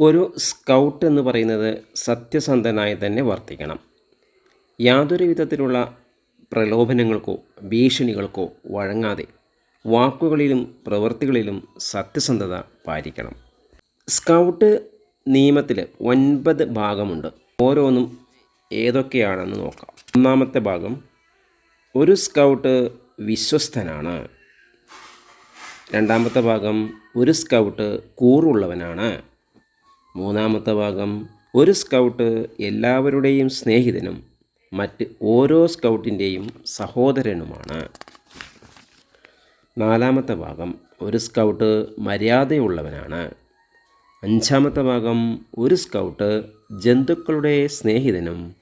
ഒരു സ്കൗട്ട് എന്ന് പറയുന്നത് സത്യസന്ധനായി തന്നെ വർത്തിക്കണം. യാതൊരു വിധത്തിലുള്ള പ്രലോഭനങ്ങൾക്കോ ഭീഷണികൾക്കോ വഴങ്ങാതെ വാക്കുകളിലും പ്രവൃത്തികളിലും സത്യസന്ധത പാലിക്കണം. സ്കൗട്ട് നിയമത്തിൽ ഒൻപത് ഭാഗമുണ്ട്. ഓരോന്നും ഏതൊക്കെയാണെന്ന് നോക്കാം. ഒന്നാമത്തെ ഭാഗം ഒരു സ്കൗട്ട് വിശ്വസ്തനാണ്. രണ്ടാമത്തെ ഭാഗം ഒരു സ്കൗട്ട് കൂറുള്ളവനാണ്. മൂന്നാമത്തെ ഭാഗം ഒരു സ്കൗട്ട് എല്ലാവരുടെയും സ്നേഹിതനും മറ്റ് ഓരോ സ്കൗട്ടിന്റെയും സഹോദരനുമാണ്. നാലാമത്തെ ഭാഗം ഒരു സ്കൗട്ട് മര്യാദയുള്ളവനാണ്. അഞ്ചാമത്തെ ഭാഗം ഒരു സ്കൗട്ട് ജന്തുക്കളുടെ സ്നേഹിതനും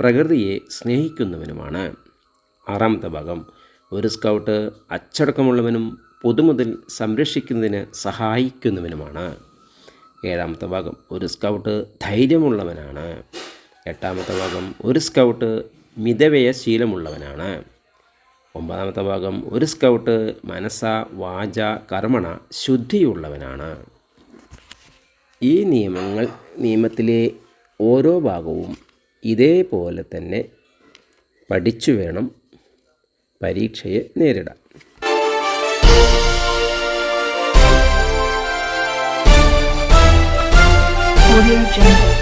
പ്രകൃതിയെ സ്നേഹിക്കുന്നവനുമാണ്. ആറാമത്തെ ഭാഗം ഒരു സ്കൗട്ട് അച്ചടക്കമുള്ളവനും പൊതുമുതൽ സംരക്ഷിക്കുന്നതിന് സഹായിക്കുന്നവനുമാണ്. ഏഴാമത്തെ ഭാഗം ഒരു സ്കൗട്ട് ധൈര്യമുള്ളവനാണ്. എട്ടാമത്തെ ഭാഗം ഒരു സ്കൗട്ട് മിതവ്യയ ശീലമുള്ളവനാണ്. ഒമ്പതാമത്തെ ഭാഗം ഒരു സ്കൗട്ട് മനസ്സ വാച കർമ്മണ ശുദ്ധിയുള്ളവനാണ്. ഈ നിയമങ്ങൾ നിയമത്തിലെ ഓരോ ഭാഗവും ഇതേപോലെ തന്നെ പഠിച്ചു വേണം പരീക്ഷയെ നേരിടാൻ. Audio Jungle.